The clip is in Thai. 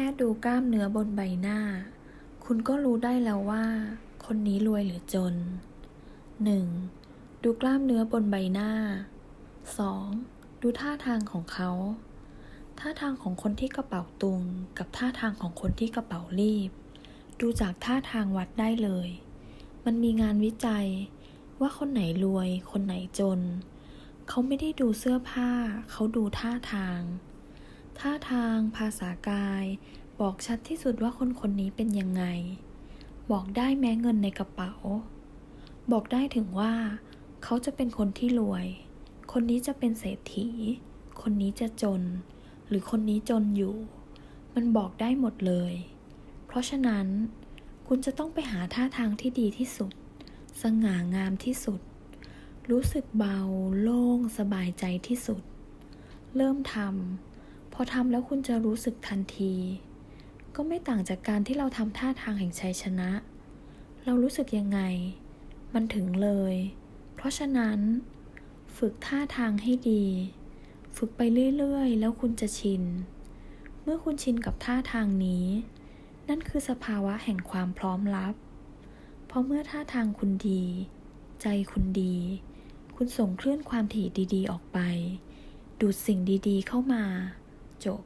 ค่ดูกล้ามเนื้อบนใบหน้า คุณก็รู้ได้แล้วว่า คนนี้รวยหรือจน 1. ดูกล้ามเนื้อบนใบหน้า 2. ดูท่าทางของเขา ท่าทางของคนที่กระเป๋าตุง กับท่าทางของคนที่กระเป๋ารีบ ดูจากท่าทางวัดได้เลย มันมีงานวิจัย ว่าคนไหนรวย คนไหนจน เขาไม่ได้ดูเสื้อผ้า เขาดูท่าทาง ท่าทาง ภาษากาย บอกชัดที่สุดว่าคนคนนี้เป็นยังไง บอกได้แม้เงินในกระเป๋า บอกได้ถึงว่า เขาจะเป็นคนที่รวย คนนี้จะเป็นเศรษฐี คนนี้จะจน หรือคนนี้จนอยู่ มันบอกได้หมดเลย เพราะฉะนั้น คุณจะต้องไปหาท่าทางที่ดีที่สุด สง่างามที่สุด รู้สึกเบา โล่ง สบายใจที่สุด เริ่มทำ พอทำแล้วคุณจะรู้สึกทันที ก็ไม่ต่างจากการที่เราทำท่าทางแห่งชัยชนะ เรารู้สึกยังไง มันถึงเลย เพราะฉะนั้น ฝึกท่าทางให้ดี ฝึกไปเรื่อยๆ แล้วคุณจะชิน เมื่อคุณชินกับท่าทางนี้ นั่นคือสภาวะแห่งความพร้อมรับ เพราะเมื่อท่าทางคุณดี ใจคุณดี คุณส่งคลื่นความถี่ดีๆ ออกไป ดูดสิ่งดีๆ เข้ามา จบ